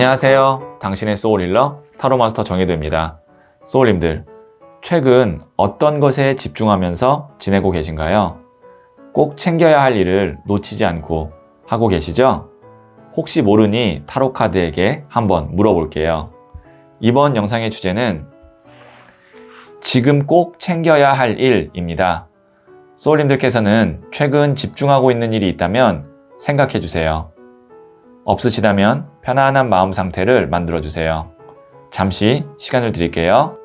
안녕하세요. 당신의 소울힐러 타로마스터 정혜도입니다. 소울님들, 최근 어떤 것에 집중하면서 지내고 계신가요? 꼭 챙겨야 할 일을 놓치지 않고 하고 계시죠? 혹시 모르니 타로카드에게 한번 물어볼게요. 이번 영상의 주제는 지금 꼭 챙겨야 할 일입니다. 소울님들께서는 최근 집중하고 있는 일이 있다면 생각해 주세요. 없으시다면 편안한 마음 상태를 만들어 주세요. 잠시 시간을 드릴게요.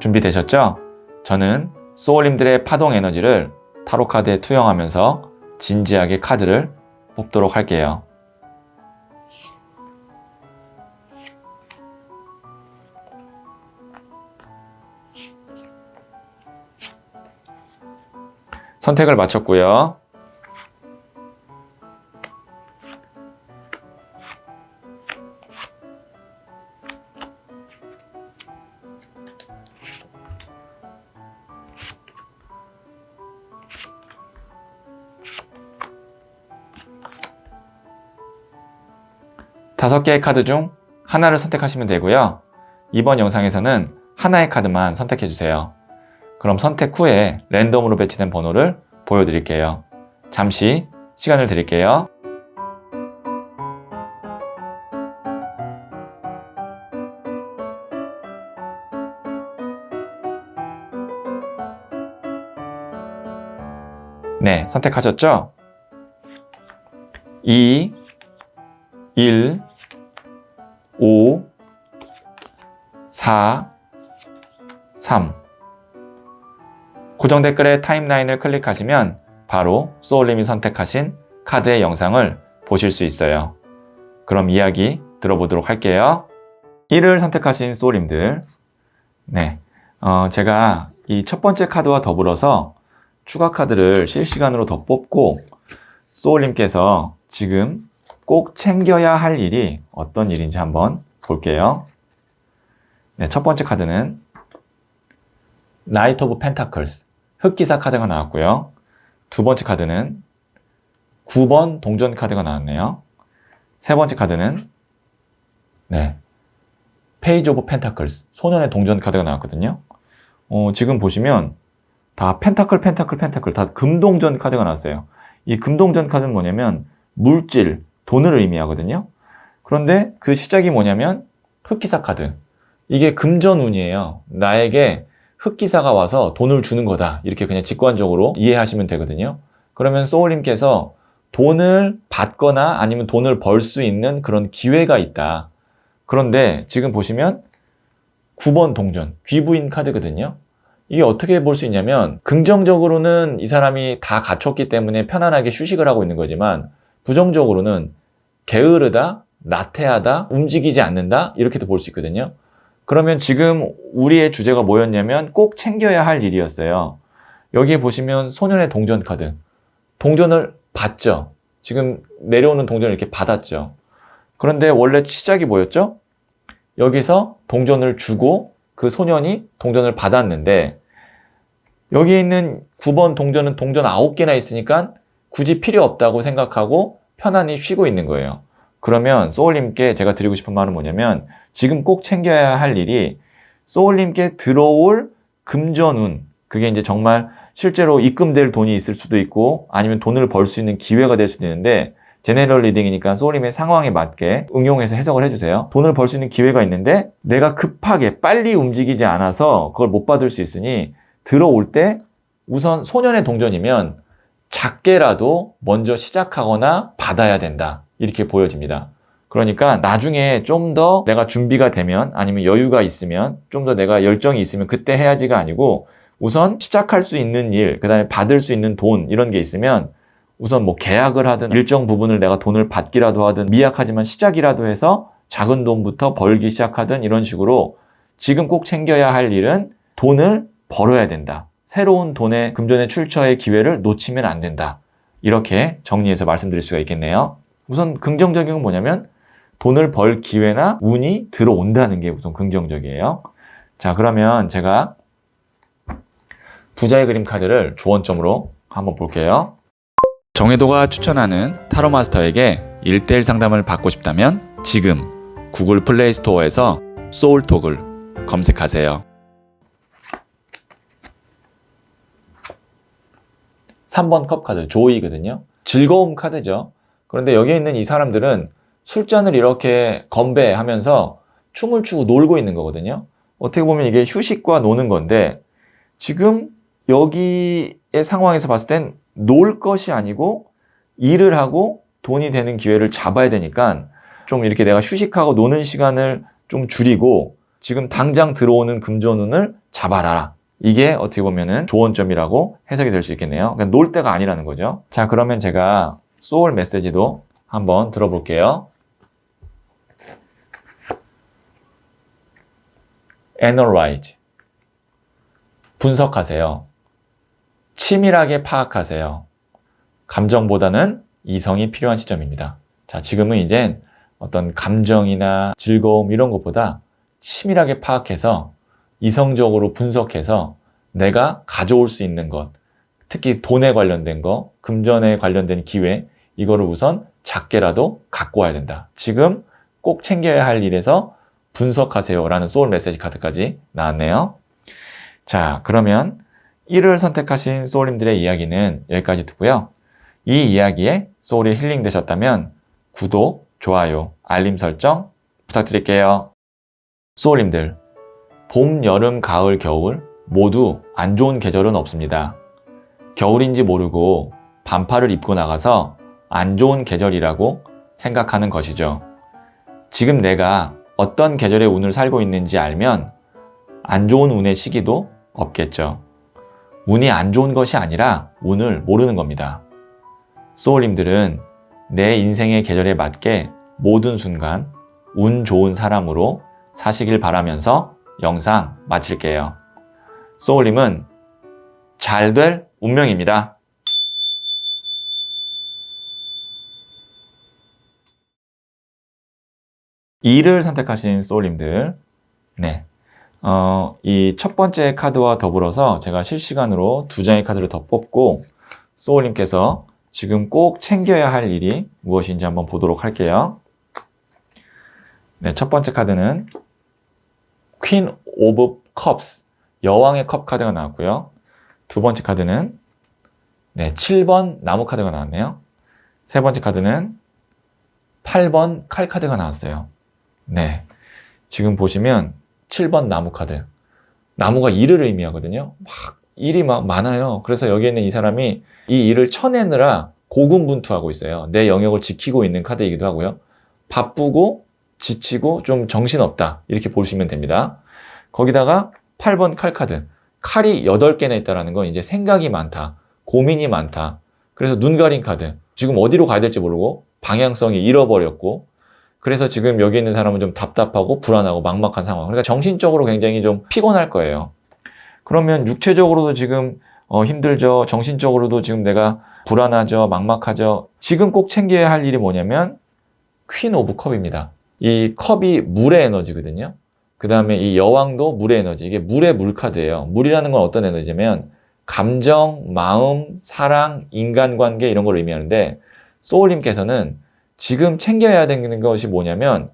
준비되셨죠? 저는 소울님들의 파동 에너지를 타로 카드에 투영하면서 진지하게 카드를 뽑도록 할게요. 선택을 마쳤고요. 다섯 개의 카드 중 하나를 선택하시면 되고요. 이번 영상에서는 하나의 카드만 선택해 주세요. 그럼 선택 후에 랜덤으로 배치된 번호를 보여드릴게요. 잠시 시간을 드릴게요. 네, 선택하셨죠? 2, 1, 5, 4, 3. 고정 댓글에 타임라인을 클릭하시면 바로 소울님이 선택하신 카드의 영상을 보실 수 있어요. 그럼 이야기 들어보도록 할게요. 1을 선택하신 소울님들. 네. 어, 제가 이 첫 번째 카드와 더불어서 추가 카드를 실시간으로 더 뽑고 소울님께서 지금 꼭 챙겨야 할 일이 어떤 일인지 한번 볼게요. 네, 첫 번째 카드는 나이트 오브 펜타클스 흑기사 카드가 나왔고요. 두 번째 카드는 9번 동전 카드가 나왔네요. 세 번째 카드는 네. 페이지 오브 펜타클스 소년의 동전 카드가 나왔거든요. 어, 지금 보시면 다 펜타클 펜타클 펜타클 다 금동전 카드가 나왔어요. 이 금동전 카드는 뭐냐면 물질, 돈을 의미하거든요. 그런데 그 시작이 뭐냐면 흑기사 카드. 이게 금전운이에요. 나에게 흑기사가 와서 돈을 주는 거다. 이렇게 그냥 직관적으로 이해하시면 되거든요. 그러면 소울님께서 돈을 받거나 아니면 돈을 벌 수 있는 그런 기회가 있다. 그런데 지금 보시면 9번 동전, 귀부인 카드거든요. 이게 어떻게 볼 수 있냐면 긍정적으로는 이 사람이 다 갖췄기 때문에 편안하게 휴식을 하고 있는 거지만 부정적으로는 게으르다, 나태하다, 움직이지 않는다 이렇게도 볼 수 있거든요. 그러면 지금 우리의 주제가 뭐였냐면 꼭 챙겨야 할 일이었어요. 여기에 보시면 소년의 동전 카드. 동전을 받죠. 지금 내려오는 동전을 이렇게 받았죠. 그런데 원래 시작이 뭐였죠? 여기서 동전을 주고 그 소년이 동전을 받았는데 여기에 있는 9번 동전은 동전 9개나 있으니까 굳이 필요 없다고 생각하고 편안히 쉬고 있는 거예요. 그러면 소울님께 제가 드리고 싶은 말은 뭐냐면 지금 꼭 챙겨야 할 일이 소울님께 들어올 금전운 그게 이제 정말 실제로 입금될 돈이 있을 수도 있고 아니면 돈을 벌 수 있는 기회가 될 수도 있는데 제네럴 리딩이니까 소울님의 상황에 맞게 응용해서 해석을 해주세요. 돈을 벌 수 있는 기회가 있는데 내가 급하게 빨리 움직이지 않아서 그걸 못 받을 수 있으니 들어올 때 우선 소년의 동전이면 작게라도 먼저 시작하거나 받아야 된다. 이렇게 보여집니다. 그러니까 나중에 좀 더 내가 준비가 되면 아니면 여유가 있으면 좀 더 내가 열정이 있으면 그때 해야지가 아니고 우선 시작할 수 있는 일, 그 다음에 받을 수 있는 돈 이런 게 있으면 우선 뭐 계약을 하든 일정 부분을 내가 돈을 받기라도 하든 미약하지만 시작이라도 해서 작은 돈부터 벌기 시작하든 이런 식으로 지금 꼭 챙겨야 할 일은 돈을 벌어야 된다. 새로운 돈의 금전의 출처의 기회를 놓치면 안 된다. 이렇게 정리해서 말씀드릴 수가 있겠네요. 우선 긍정적인 건 뭐냐면 돈을 벌 기회나 운이 들어온다는 게 우선 긍정적이에요. 자, 그러면 제가 부자의 그림 카드를 조언점으로 한번 볼게요. 정혜도가 추천하는 타로 마스터에게 1대1 상담을 받고 싶다면 지금 구글 플레이 스토어에서 소울톡을 검색하세요. 3번 컵 카드 조이거든요. 즐거움 카드죠. 그런데 여기 있는 이 사람들은 술잔을 이렇게 건배하면서 춤을 추고 놀고 있는 거거든요. 어떻게 보면 이게 휴식과 노는 건데 지금 여기의 상황에서 봤을 땐 놀 것이 아니고 일을 하고 돈이 되는 기회를 잡아야 되니까 좀 이렇게 내가 휴식하고 노는 시간을 좀 줄이고 지금 당장 들어오는 금전운을 잡아라. 이게 어떻게 보면은 조언점이라고 해석이 될 수 있겠네요. 그러니까 놀 때가 아니라는 거죠. 자, 그러면 제가 소울 메시지도 한번 들어볼게요. analyze. 분석하세요. 치밀하게 파악하세요. 감정보다는 이성이 필요한 시점입니다. 자, 지금은 이제 어떤 감정이나 즐거움 이런 것보다 치밀하게 파악해서 이성적으로 분석해서 내가 가져올 수 있는 것, 특히 돈에 관련된 거, 금전에 관련된 기회, 이거를 우선 작게라도 갖고 와야 된다. 지금 꼭 챙겨야 할 일에서 분석하세요. 라는 소울 메시지 카드까지 나왔네요. 자, 그러면 1을 선택하신 소울님들의 이야기는 여기까지 듣고요. 이 이야기에 소울이 힐링 되셨다면 구독, 좋아요, 알림 설정 부탁드릴게요. 소울님들, 봄, 여름, 가을, 겨울 모두 안 좋은 계절은 없습니다. 겨울인지 모르고 반팔을 입고 나가서 안 좋은 계절이라고 생각하는 것이죠. 지금 내가 어떤 계절의 운을 살고 있는지 알면 안 좋은 운의 시기도 없겠죠. 운이 안 좋은 것이 아니라 운을 모르는 겁니다. 소울님들은 내 인생의 계절에 맞게 모든 순간 운 좋은 사람으로 사시길 바라면서 영상 마칠게요. 소울님은 잘 될 운명입니다. 이를 선택하신 소울님들, 네. 어, 이 첫 번째 카드와 더불어서 제가 실시간으로 두 장의 카드를 더 뽑고 소울님께서 지금 꼭 챙겨야 할 일이 무엇인지 한번 보도록 할게요. 네, 첫 번째 카드는 퀸 오브 컵스, 여왕의 컵 카드가 나왔고요. 두 번째 카드는 네, 7번 나무 카드가 나왔네요. 세 번째 카드는 8번 칼 카드가 나왔어요. 네. 지금 보시면 7번 나무 카드. 나무가 일을 의미하거든요. 막 일이 막 많아요. 그래서 여기 있는 이 사람이 이 일을 쳐내느라 고군분투하고 있어요. 내 영역을 지키고 있는 카드이기도 하고요. 바쁘고 지치고 좀 정신없다. 이렇게 보시면 됩니다. 거기다가 8번 칼 카드. 칼이 8개나 있다라는 건 이제 생각이 많다. 고민이 많다. 그래서 눈 가린 카드. 지금 어디로 가야 될지 모르고 방향성이 잃어버렸고 그래서 지금 여기 있는 사람은 좀 답답하고 불안하고 막막한 상황. 그러니까 정신적으로 굉장히 좀 피곤할 거예요. 그러면 육체적으로도 지금 어, 힘들죠. 정신적으로도 지금 내가 불안하죠. 막막하죠. 지금 꼭 챙겨야 할 일이 뭐냐면 퀸 오브 컵입니다. 이 컵이 물의 에너지거든요. 그 다음에 이 여왕도 물의 에너지. 이게 물의 물카드예요. 물이라는 건 어떤 에너지냐면 감정, 마음, 사랑, 인간관계 이런 걸 의미하는데 소울님께서는 지금 챙겨야 되는 것이 뭐냐면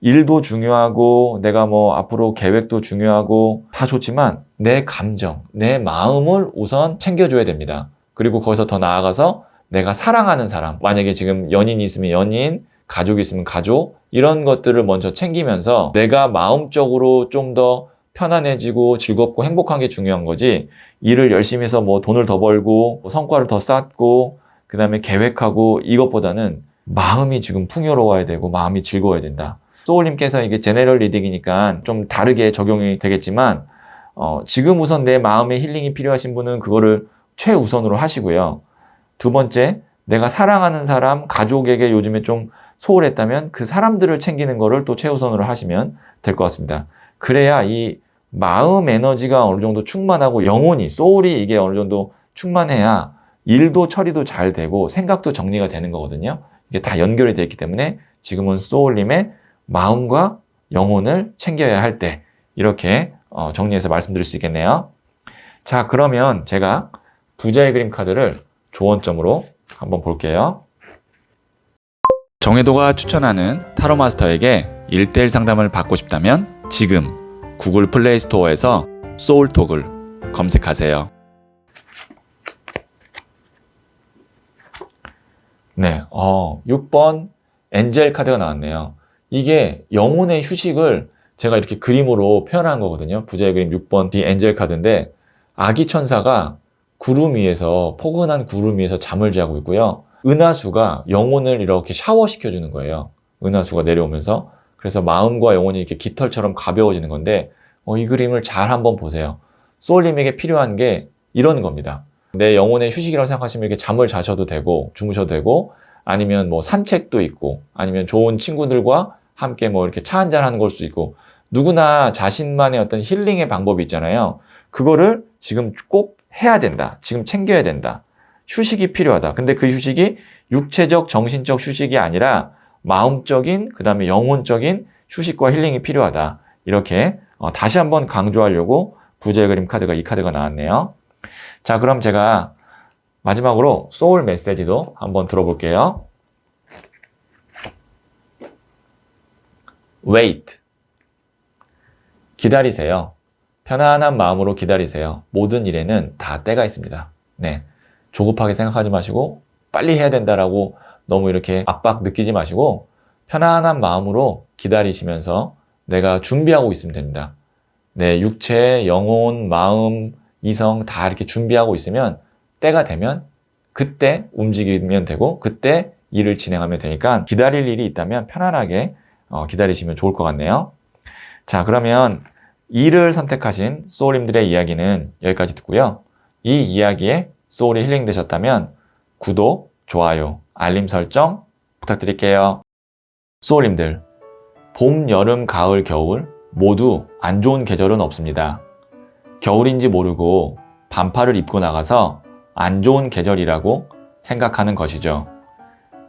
일도 중요하고 내가 뭐 앞으로 계획도 중요하고 다 좋지만 내 감정, 내 마음을 우선 챙겨줘야 됩니다. 그리고 거기서 더 나아가서 내가 사랑하는 사람, 만약에 지금 연인이 있으면 연인, 가족이 있으면 가족, 이런 것들을 먼저 챙기면서 내가 마음적으로 좀 더 편안해지고 즐겁고 행복한 게 중요한 거지 일을 열심히 해서 뭐 돈을 더 벌고 성과를 더 쌓고 그 다음에 계획하고 이것보다는 마음이 지금 풍요로워야 되고 마음이 즐거워야 된다. 소울님께서 이게 제네럴 리딩이니까 좀 다르게 적용이 되겠지만 어, 지금 우선 내 마음의 힐링이 필요하신 분은 그거를 최우선으로 하시고요. 두 번째, 내가 사랑하는 사람, 가족에게 요즘에 좀 소홀했다면 그 사람들을 챙기는 거를 또 최우선으로 하시면 될 것 같습니다. 그래야 이 마음 에너지가 어느 정도 충만하고 영혼이, 소울이 이게 어느 정도 충만해야 일도 처리도 잘 되고 생각도 정리가 되는 거거든요. 이게 다 연결이 되어 있기 때문에 지금은 소울님의 마음과 영혼을 챙겨야 할 때 이렇게 어, 정리해서 말씀드릴 수 있겠네요. 자, 그러면 제가 부자의 그림 카드를 조언점으로 한번 볼게요. 정혜도가 추천하는 타로 마스터에게 1대1 상담을 받고 싶다면 지금 구글 플레이 스토어에서 소울톡을 검색하세요. 네, 어, 6번 엔젤 카드가 나왔네요. 이게 영혼의 휴식을 제가 이렇게 그림으로 표현한 거거든요. 부자의 그림 6번 디 엔젤 카드인데 아기 천사가 구름 위에서 포근한 구름 위에서 잠을 자고 있고요. 은하수가 영혼을 이렇게 샤워시켜 주는 거예요. 은하수가 내려오면서 그래서 마음과 영혼이 이렇게 깃털처럼 가벼워지는 건데 어, 이 그림을 잘 한번 보세요. 소울님에게 필요한 게 이런 겁니다. 내 영혼의 휴식이라고 생각하시면 이렇게 잠을 자셔도 되고 주무셔도 되고 아니면 뭐 산책도 있고 아니면 좋은 친구들과 함께 뭐 이렇게 차 한잔 하는 걸수 있고 누구나 자신만의 어떤 힐링의 방법이 있잖아요. 그거를 지금 꼭 해야 된다. 지금 챙겨야 된다. 휴식이 필요하다. 근데 그 휴식이 육체적, 정신적 휴식이 아니라 마음적인, 그 다음에 영혼적인 휴식과 힐링이 필요하다. 이렇게 어, 다시 한번 강조하려고 부자의 그림 카드가 이 카드가 나왔네요. 자, 그럼 제가 마지막으로 소울 메시지도 한번 들어볼게요. wait. 기다리세요. 편안한 마음으로 기다리세요. 모든 일에는 다 때가 있습니다. 네. 조급하게 생각하지 마시고 빨리 해야 된다라고 너무 이렇게 압박 느끼지 마시고 편안한 마음으로 기다리시면서 내가 준비하고 있으면 됩니다. 네, 육체, 영혼, 마음, 이성 다 이렇게 준비하고 있으면 때가 되면 그때 움직이면 되고 그때 일을 진행하면 되니까 기다릴 일이 있다면 편안하게 어, 기다리시면 좋을 것 같네요. 자, 그러면 일을 선택하신 소울님들의 이야기는 여기까지 듣고요. 이 이야기에 소울이 힐링 되셨다면 구독, 좋아요, 알림 설정 부탁드릴게요. 소울님들, 봄, 여름, 가을, 겨울 모두 안 좋은 계절은 없습니다. 겨울인지 모르고 반팔을 입고 나가서 안 좋은 계절이라고 생각하는 것이죠.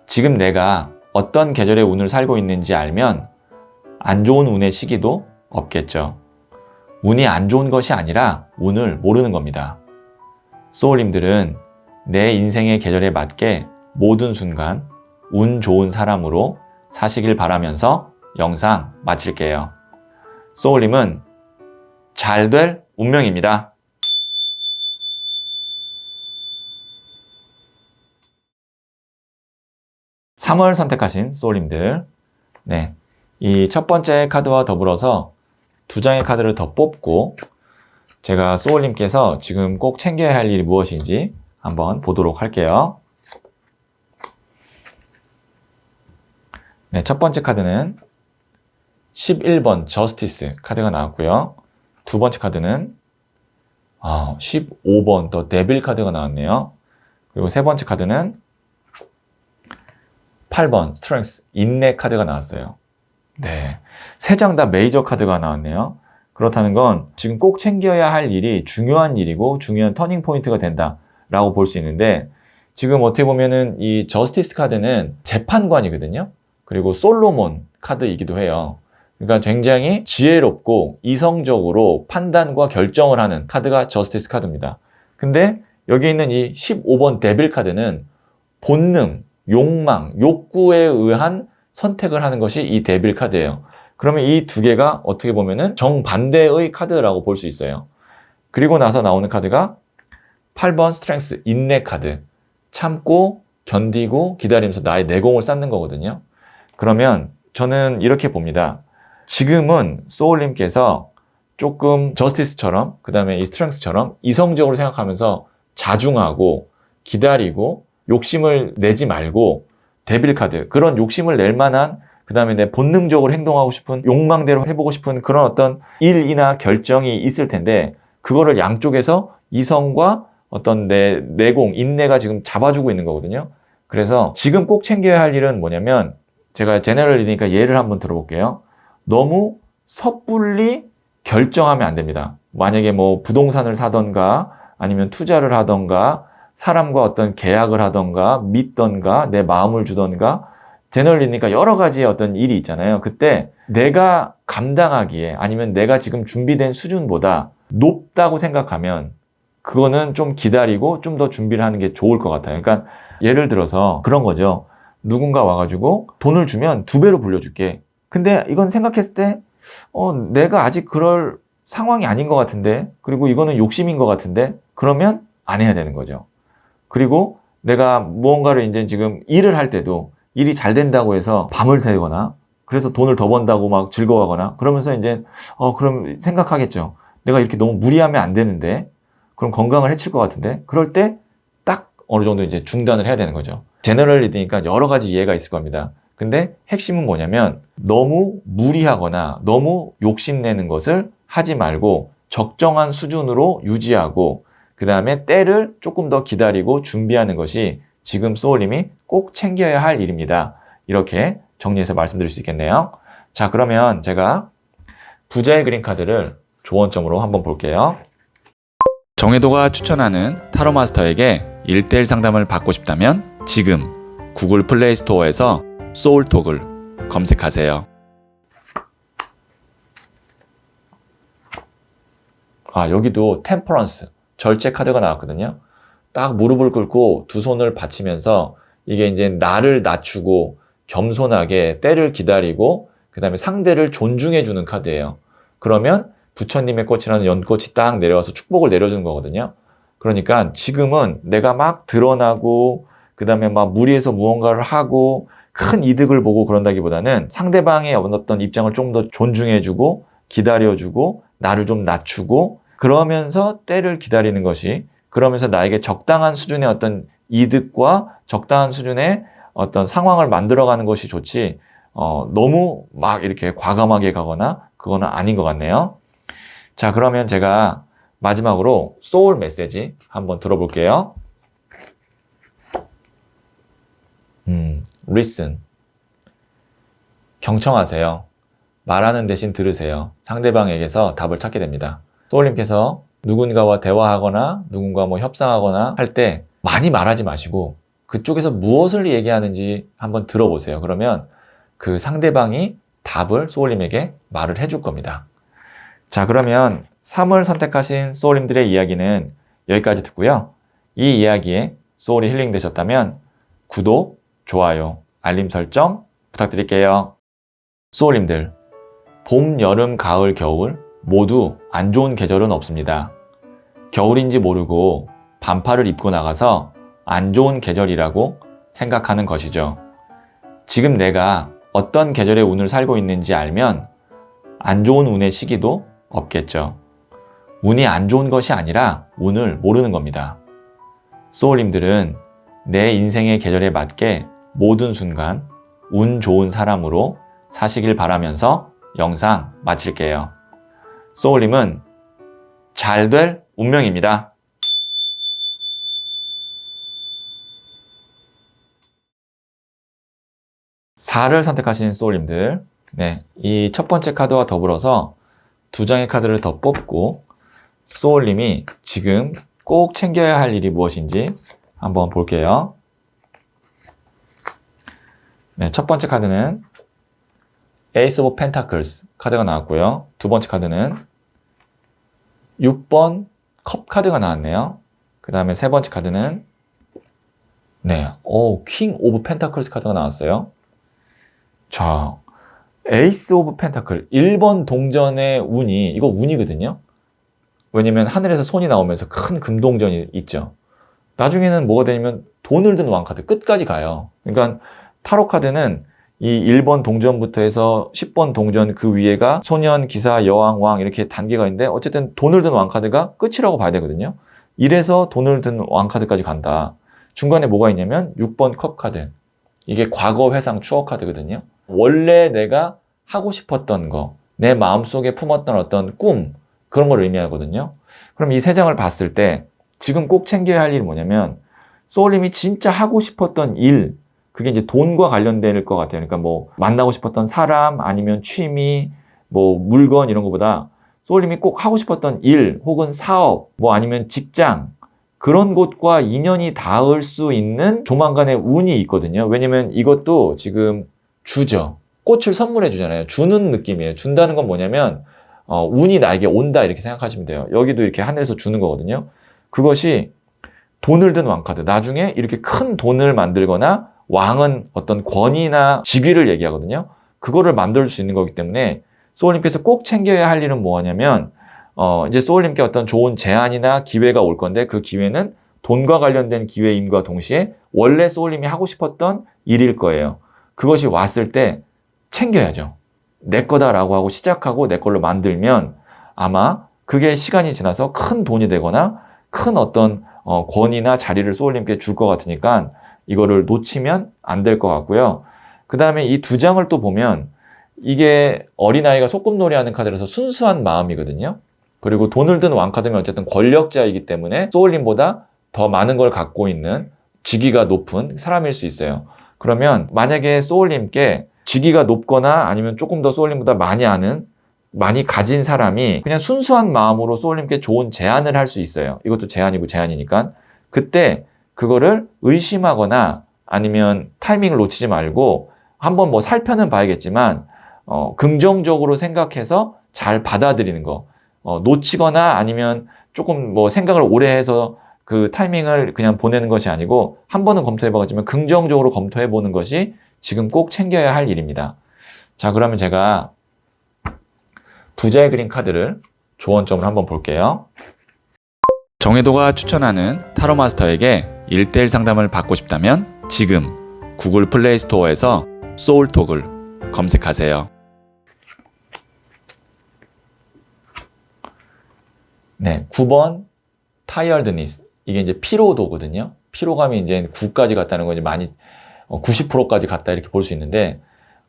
지금 내가 어떤 계절의 운을 살고 있는지 알면 안 좋은 운의 시기도 없겠죠. 운이 안 좋은 것이 아니라 운을 모르는 겁니다. 소울님들은 내 인생의 계절에 맞게 모든 순간 운 좋은 사람으로 사시길 바라면서 영상 마칠게요. 소울님은 잘 될 운명입니다. (3월) 선택하신 소울님들 네, 이 첫 번째 카드와 더불어서 두 장의 카드를 더 뽑고 제가 소울님께서 지금 꼭 챙겨야 할 일이 무엇인지 한번 보도록 할게요. 네, 첫 번째 카드는 11번 저스티스 카드가 나왔고요. 두 번째 카드는 아, 15번 더 데빌 카드가 나왔네요. 그리고 세 번째 카드는 8번 스트렝스 인내 카드가 나왔어요. 네. 세 장 다 메이저 카드가 나왔네요. 그렇다는 건 지금 꼭 챙겨야 할 일이 중요한 일이고 중요한 터닝 포인트가 된다라고 볼 수 있는데 지금 어떻게 보면은 이 저스티스 카드는 재판관이거든요. 그리고 솔로몬 카드이기도 해요. 그러니까 굉장히 지혜롭고 이성적으로 판단과 결정을 하는 카드가 저스티스 카드입니다. 근데 여기 있는 이 15번 데빌 카드는 본능, 욕망, 욕구에 의한 선택을 하는 것이 이 데빌 카드예요. 그러면 이 두 개가 어떻게 보면은 정반대의 카드라고 볼 수 있어요. 그리고 나서 나오는 카드가 8번 스트렝스 인내 카드. 참고 견디고 기다리면서 나의 내공을 쌓는 거거든요. 그러면 저는 이렇게 봅니다. 지금은 소울님께서 조금 저스티스처럼 그 다음에 이 스트렝스처럼 이성적으로 생각하면서 자중하고 기다리고 욕심을 내지 말고 데빌 카드 그런 욕심을 낼 만한 그 다음에 내 본능적으로 행동하고 싶은 욕망대로 해보고 싶은 그런 어떤 일이나 결정이 있을 텐데 그거를 양쪽에서 이성과 어떤 내 내공, 인내가 지금 잡아주고 있는 거거든요. 그래서 지금 꼭 챙겨야 할 일은 뭐냐면 제가 제너럴이니까 예를 한번 들어볼게요. 너무 섣불리 결정하면 안 됩니다. 만약에 뭐 부동산을 사던가 아니면 투자를 하던가 사람과 어떤 계약을 하던가 믿던가 내 마음을 주던가 제너럴이니까 여러 가지의 어떤 일이 있잖아요. 그때 내가 감당하기에 아니면 내가 지금 준비된 수준보다 높다고 생각하면 그거는 좀 기다리고 좀 더 준비를 하는 게 좋을 것 같아요. 그러니까 예를 들어서 그런 거죠. 누군가 와가지고 돈을 주면 두 배로 불려줄게. 근데 이건 생각했을 때, 어, 내가 아직 그럴 상황이 아닌 것 같은데, 그리고 이거는 욕심인 것 같은데, 그러면 안 해야 되는 거죠. 그리고 내가 무언가를 이제 지금 일을 할 때도 일이 잘 된다고 해서 밤을 새거나, 그래서 돈을 더 번다고 막 즐거워하거나, 그러면서 이제, 어, 그럼 생각하겠죠. 내가 이렇게 너무 무리하면 안 되는데, 그럼 건강을 해칠 것 같은데, 그럴 때 딱 어느 정도 이제 중단을 해야 되는 거죠. 제너럴 리드니까 여러 가지 이해가 있을 겁니다. 근데 핵심은 뭐냐면 너무 무리하거나 너무 욕심내는 것을 하지 말고 적정한 수준으로 유지하고 그 다음에 때를 조금 더 기다리고 준비하는 것이 지금 소울님이 꼭 챙겨야 할 일입니다. 이렇게 정리해서 말씀드릴 수 있겠네요. 자, 그러면 제가 부자의 그린 카드를 조언점으로 한번 볼게요. 정혜도가 추천하는 타로 마스터에게 1대1 상담을 받고 싶다면 지금 구글 플레이 스토어에서 소울톡을 검색하세요. 아, 여기도 템퍼런스, 절제 카드가 나왔거든요. 딱 무릎을 꿇고 두 손을 받치면서 이게 이제 나를 낮추고 겸손하게 때를 기다리고 그 다음에 상대를 존중해 주는 카드예요. 그러면 부처님의 꽃이라는 연꽃이 딱 내려와서 축복을 내려주는 거거든요. 그러니까 지금은 내가 막 드러나고 그 다음에 막 무리해서 무언가를 하고 큰 이득을 보고 그런다기보다는 상대방의 어떤 입장을 좀 더 존중해주고 기다려주고 나를 좀 낮추고 그러면서 때를 기다리는 것이 그러면서 나에게 적당한 수준의 어떤 이득과 적당한 수준의 어떤 상황을 만들어가는 것이 좋지 어, 너무 막 이렇게 과감하게 가거나 그거는 아닌 것 같네요. 자 그러면 제가 마지막으로 소울 메시지 한번 들어볼게요. 음, listen. 경청하세요. 말하는 대신 들으세요. 상대방에게서 답을 찾게 됩니다. 소울님께서 누군가와 대화하거나 누군가 뭐 협상하거나 할 때 많이 말하지 마시고 그쪽에서 무엇을 얘기하는지 한번 들어보세요. 그러면 그 상대방이 답을 소울님에게 말을 해줄 겁니다. 자, 그러면 3을 선택하신 소울님들의 이야기는 여기까지 듣고요. 이 이야기에 소울이 힐링 되셨다면 구독, 좋아요, 알림 설정 부탁드릴게요. 소울님들, 봄, 여름, 가을, 겨울 모두 안 좋은 계절은 없습니다. 겨울인지 모르고 반팔을 입고 나가서 안 좋은 계절이라고 생각하는 것이죠. 지금 내가 어떤 계절의 운을 살고 있는지 알면 안 좋은 운의 시기도 없겠죠. 운이 안 좋은 것이 아니라 운을 모르는 겁니다. 소울님들은 내 인생의 계절에 맞게 모든 순간 운 좋은 사람으로 사시길 바라면서 영상 마칠게요. 소울님은 잘 될 운명입니다. (4를) 선택하신 소울님들 네, 이 첫 번째 카드와 더불어서 두 장의 카드를 더 뽑고 소울님이 지금 꼭 챙겨야 할 일이 무엇인지 한번 볼게요. 네, 첫 번째 카드는 Ace of Pentacles 카드가 나왔고요. 두 번째 카드는 6번 컵 카드가 나왔네요. 그 다음에 세 번째 카드는 네, 오, 킹 오브 펜타클스 카드가 나왔어요. 자, 에이스 오브 펜타클 1번 동전의 운이 이거 운이거든요. 왜냐면 하늘에서 손이 나오면서 큰 금동전이 있죠. 나중에는 뭐가 되냐면 돈을 든 왕카드 끝까지 가요. 그러니까 타로 카드는 이 1번 동전부터 해서 10번 동전 그 위에가 소년, 기사, 여왕, 왕 이렇게 단계가 있는데 어쨌든 돈을 든 왕 카드가 끝이라고 봐야 되거든요. 이래서 돈을 든 왕 카드까지 간다. 중간에 뭐가 있냐면 6번 컵 카드. 이게 과거 회상 추억 카드거든요. 원래 내가 하고 싶었던 거, 내 마음속에 품었던 어떤 꿈, 그런 걸 의미하거든요. 그럼 이 세 장을 봤을 때 지금 꼭 챙겨야 할 일이 뭐냐면 소울님이 진짜 하고 싶었던 일, 그게 이제 돈과 관련될 것 같아요. 그러니까 뭐 만나고 싶었던 사람 아니면 취미, 뭐 물건 이런 것보다 소울님이 꼭 하고 싶었던 일 혹은 사업, 뭐 아니면 직장 그런 곳과 인연이 닿을 수 있는 조만간의 운이 있거든요. 왜냐면 이것도 지금 주죠. 꽃을 선물해 주잖아요. 주는 느낌이에요. 준다는 건 뭐냐면 어, 운이 나에게 온다 이렇게 생각하시면 돼요. 여기도 이렇게 하늘에서 주는 거거든요. 그것이 돈을 든 왕카드. 나중에 이렇게 큰 돈을 만들거나 왕은 어떤 권위나 직위를 얘기하거든요. 그거를 만들 수 있는 거기 때문에 소울님께서 꼭 챙겨야 할 일은 뭐냐면 어, 이제 소울님께 어떤 좋은 제안이나 기회가 올 건데 그 기회는 돈과 관련된 기회임과 동시에 원래 소울님이 하고 싶었던 일일 거예요. 그것이 왔을 때 챙겨야죠. 내 거다라고 하고 시작하고 내 걸로 만들면 아마 그게 시간이 지나서 큰 돈이 되거나 큰 어떤 어, 권위나 자리를 소울님께 줄 것 같으니까 이거를 놓치면 안 될 것 같고요. 그 다음에 이 두 장을 또 보면 이게 어린아이가 소꿉놀이 하는 카드라서 순수한 마음이거든요. 그리고 돈을 든 왕카드면 어쨌든 권력자이기 때문에 소울님보다 더 많은 걸 갖고 있는 직위가 높은 사람일 수 있어요. 그러면 만약에 소울님께 직위가 높거나 아니면 조금 더 소울님보다 많이 아는 많이 가진 사람이 그냥 순수한 마음으로 소울님께 좋은 제안을 할 수 있어요. 이것도 제안이고 제안이니까. 그때 그거를 의심하거나 아니면 타이밍을 놓치지 말고 한번 뭐 살펴는 봐야겠지만 어, 긍정적으로 생각해서 잘 받아들이는 거. 어, 놓치거나 아니면 조금 뭐 생각을 오래 해서 그 타이밍을 그냥 보내는 것이 아니고 한 번은 검토해봐가지만 긍정적으로 검토해 보는 것이 지금 꼭 챙겨야 할 일입니다. 자, 그러면 제가 부자의 그림 카드를 조언점을 한번 볼게요. 정혜도가 추천하는 타로 마스터에게 1대1 상담을 받고 싶다면 지금 구글 플레이 스토어에서 소울톡을 검색하세요. 네, 9번 타이얼드니스. 이게 이제 피로도거든요. 피로감이 이제 9까지 갔다는 건 이제 많이 90%까지 갔다 이렇게 볼 수 있는데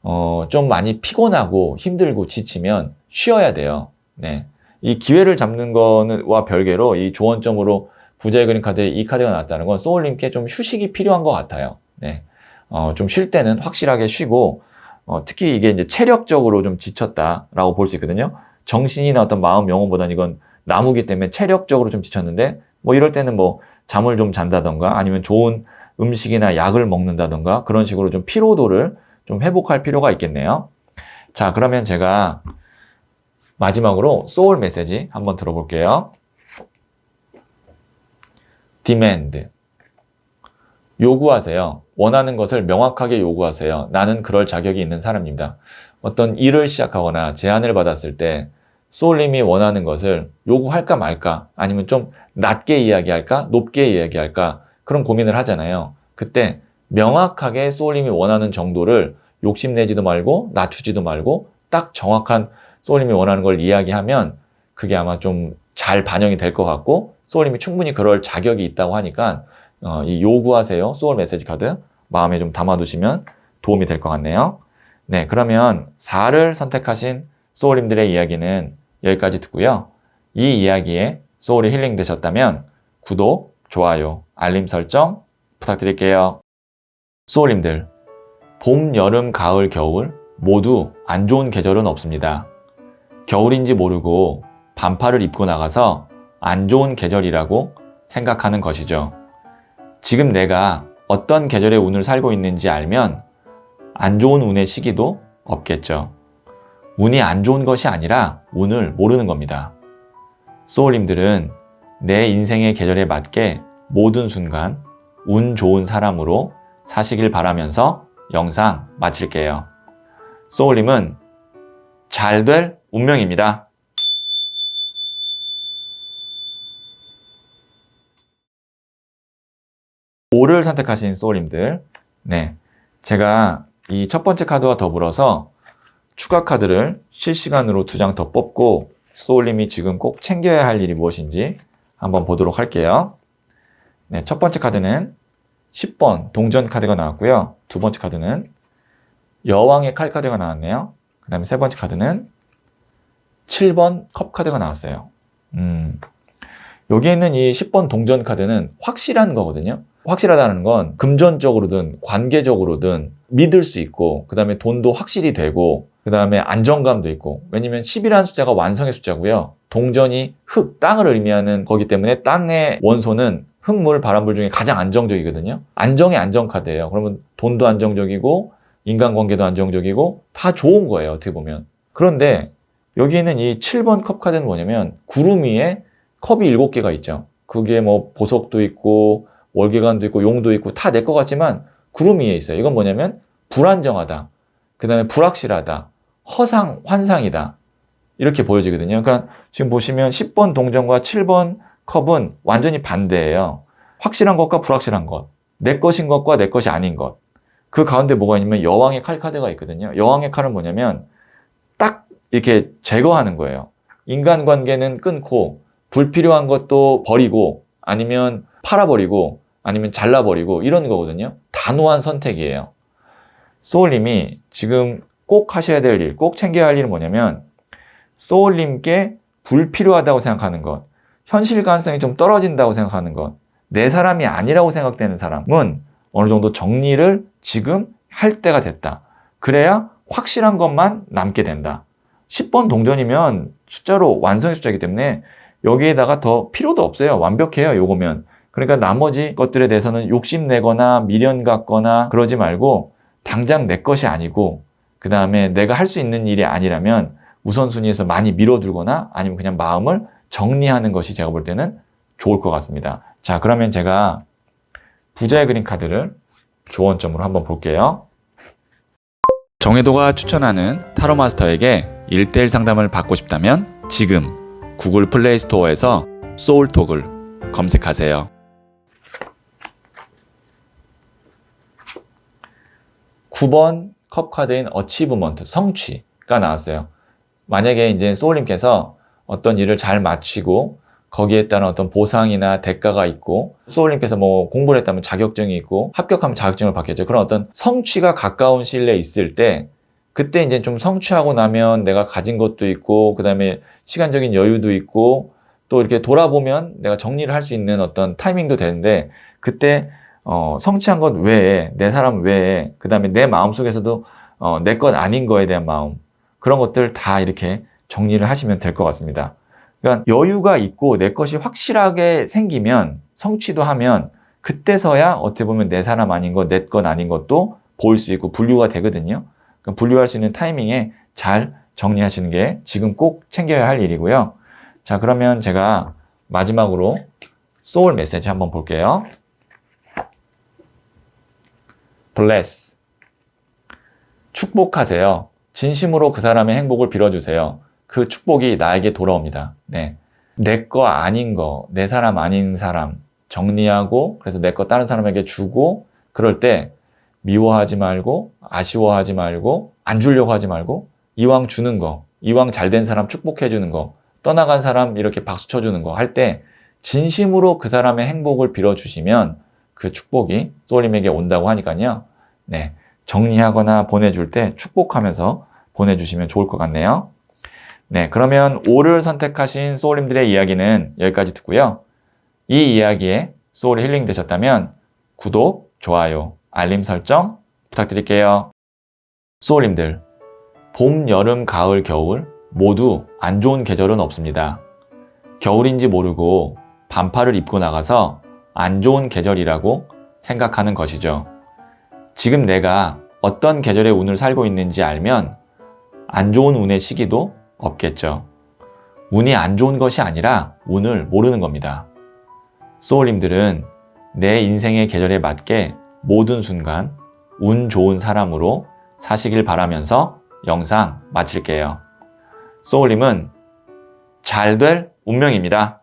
어, 좀 많이 피곤하고 힘들고 지치면 쉬어야 돼요. 네. 이 기회를 잡는 거와 별개로 이 조언점으로 부자의 그림 카드에 이 카드가 나왔다는 건 소울님께 좀 휴식이 필요한 것 같아요. 네. 어, 좀 쉴 때는 확실하게 쉬고, 어, 특히 이게 이제 체력적으로 좀 지쳤다라고 볼 수 있거든요. 정신이나 어떤 마음, 영혼보다는 이건 나무기 때문에 체력적으로 좀 지쳤는데, 뭐 이럴 때는 뭐 잠을 좀 잔다던가 아니면 좋은 음식이나 약을 먹는다던가 그런 식으로 좀 피로도를 좀 회복할 필요가 있겠네요. 자, 그러면 제가 마지막으로 소울 메시지 한번 들어볼게요. Demand. 요구하세요. 원하는 것을 명확하게 요구하세요. 나는 그럴 자격이 있는 사람입니다. 어떤 일을 시작하거나 제안을 받았을 때 소울님이 원하는 것을 요구할까 말까 아니면 좀 낮게 이야기할까 높게 이야기할까 그런 고민을 하잖아요. 그때 명확하게 소울님이 원하는 정도를 욕심내지도 말고 낮추지도 말고 딱 정확한 소울님이 원하는 걸 이야기하면 그게 아마 좀 잘 반영이 될 것 같고 소울님이 충분히 그럴 자격이 있다고 하니까 어, 이 요구하세요 소울 메시지 카드 마음에 좀 담아두시면 도움이 될 것 같네요. 네, 그러면 4를 선택하신 소울님들의 이야기는 여기까지 듣고요. 이 이야기에 소울이 힐링 되셨다면 구독, 좋아요, 알림 설정 부탁드릴게요. 소울님들, 봄, 여름, 가을, 겨울 모두 안 좋은 계절은 없습니다. 겨울인지 모르고 반팔을 입고 나가서 안 좋은 계절이라고 생각하는 것이죠. 지금 내가 어떤 계절의 운을 살고 있는지 알면 안 좋은 운의 시기도 없겠죠. 운이 안 좋은 것이 아니라 운을 모르는 겁니다. 소울님들은 내 인생의 계절에 맞게 모든 순간 운 좋은 사람으로 사시길 바라면서 영상 마칠게요. 소울님은 잘 될 운명입니다. 오를 선택하신 소울님들. 네. 제가 이 첫 번째 카드와 더불어서 추가 카드를 실시간으로 두 장 더 뽑고 소울님이 지금 꼭 챙겨야 할 일이 무엇인지 한번 보도록 할게요. 네, 첫 번째 카드는 10번 동전 카드가 나왔고요. 두 번째 카드는 여왕의 칼 카드가 나왔네요. 그 다음에 세 번째 카드는 7번 컵 카드가 나왔어요. 음, 여기에 있는 이 10번 동전 카드는 확실한 거거든요. 확실하다는 건 금전적으로든 관계적으로든 믿을 수 있고 그 다음에 돈도 확실히 되고 그 다음에 안정감도 있고 왜냐면 10이라는 숫자가 완성의 숫자고요. 동전이 흙, 땅을 의미하는 거기 때문에 땅의 원소는 흙물, 바람불 중에 가장 안정적이거든요. 안정의 안정 카드예요. 그러면 돈도 안정적이고 인간관계도 안정적이고 다 좋은 거예요. 어떻게 보면. 그런데 여기에는 이 7번 컵 카드는 뭐냐면 구름 위에 컵이 7개가 있죠. 그게 뭐 보석도 있고 월계관도 있고 용도 있고 다 내 것 같지만 구름 위에 있어요. 이건 뭐냐면 불안정하다. 그 다음에 불확실하다. 허상, 환상이다. 이렇게 보여지거든요. 그러니까 지금 보시면 10번 동전과 7번 컵은 완전히 반대예요. 확실한 것과 불확실한 것. 내 것인 것과 내 것이 아닌 것. 그 가운데 뭐가 있냐면 여왕의 칼 카드가 있거든요. 여왕의 칼은 뭐냐면 딱 이렇게 제거하는 거예요. 인간관계는 끊고 불필요한 것도 버리고 아니면 팔아버리고 아니면 잘라버리고 이런 거거든요. 단호한 선택이에요. 소울님이 지금 꼭 하셔야 될 일, 꼭 챙겨야 할 일은 뭐냐면 소울님께 불필요하다고 생각하는 것, 현실 가능성이 좀 떨어진다고 생각하는 것, 내 사람이 아니라고 생각되는 사람은 어느 정도 정리를 지금 할 때가 됐다. 그래야 확실한 것만 남게 된다. 10번 동전이면 숫자로 완성의 숫자이기 때문에 여기에다가 더 필요도 없어요. 완벽해요. 요거면. 그러니까 나머지 것들에 대해서는 욕심내거나 미련 갖거나 그러지 말고 당장 내 것이 아니고 그 다음에 내가 할 수 있는 일이 아니라면 우선순위에서 많이 밀어두거나 아니면 그냥 마음을 정리하는 것이 제가 볼 때는 좋을 것 같습니다. 자, 그러면 제가 부자의 그림 카드를 조언점으로 한번 볼게요. 정혜도가 추천하는 타로 마스터에게 1대1 상담을 받고 싶다면 지금 구글 플레이 스토어에서 소울톡을 검색하세요. 구번컵 카드인 어치브먼트, 성취가 나왔어요. 만약에 이제 소울님께서 어떤 일을 잘 마치고 거기에 따른 어떤 보상이나 대가가 있고 소울님께서 뭐 공부를 했다면 자격증이 있고 합격하면 자격증을 받겠죠. 그런 어떤 성취가 가까운 시일 내에 있을 때 그때 이제 좀 성취하고 나면 내가 가진 것도 있고 그다음에 시간적인 여유도 있고 또 이렇게 돌아보면 내가 정리를 할 수 있는 어떤 타이밍도 되는데 그때 어, 성취한 것 외에 내 사람 외에 그 다음에 내 마음 속에서도 어, 내 것 아닌 거에 대한 마음 그런 것들 다 이렇게 정리를 하시면 될 것 같습니다. 그러니까 여유가 있고 내 것이 확실하게 생기면 성취도 하면 그때서야 어떻게 보면 내 사람 아닌 것, 내 것 아닌 것도 보일 수 있고 분류가 되거든요. 그럼 분류할 수 있는 타이밍에 잘 정리하시는 게 지금 꼭 챙겨야 할 일이고요. 자, 그러면 제가 마지막으로 소울 메시지 한번 볼게요. Bless. 축복하세요. 진심으로 그 사람의 행복을 빌어주세요. 그 축복이 나에게 돌아옵니다. 네. 내 거 아닌 거, 내 사람 아닌 사람 정리하고 그래서 내 거 다른 사람에게 주고 그럴 때 미워하지 말고 아쉬워하지 말고 안 주려고 하지 말고 이왕 주는 거, 이왕 잘 된 사람 축복해 주는 거, 떠나간 사람 이렇게 박수 쳐 주는 거 할 때 진심으로 그 사람의 행복을 빌어 주시면 그 축복이 소울님에게 온다고 하니까요. 네. 정리하거나 보내줄 때 축복하면서 보내주시면 좋을 것 같네요. 네. 그러면 5를 선택하신 소울님들의 이야기는 여기까지 듣고요. 이 이야기에 소울이 힐링 되셨다면 구독, 좋아요, 알림 설정 부탁드릴게요. 소울님들, 봄, 여름, 가을, 겨울 모두 안 좋은 계절은 없습니다. 겨울인지 모르고 반팔을 입고 나가서 안 좋은 계절이라고 생각하는 것이죠. 지금 내가 어떤 계절의 운을 살고 있는지 알면 안 좋은 운의 시기도 없겠죠. 운이 안 좋은 것이 아니라 운을 모르는 겁니다. 소울님들은 내 인생의 계절에 맞게 모든 순간 운 좋은 사람으로 사시길 바라면서 영상 마칠게요. 소울님은 잘 될 운명입니다.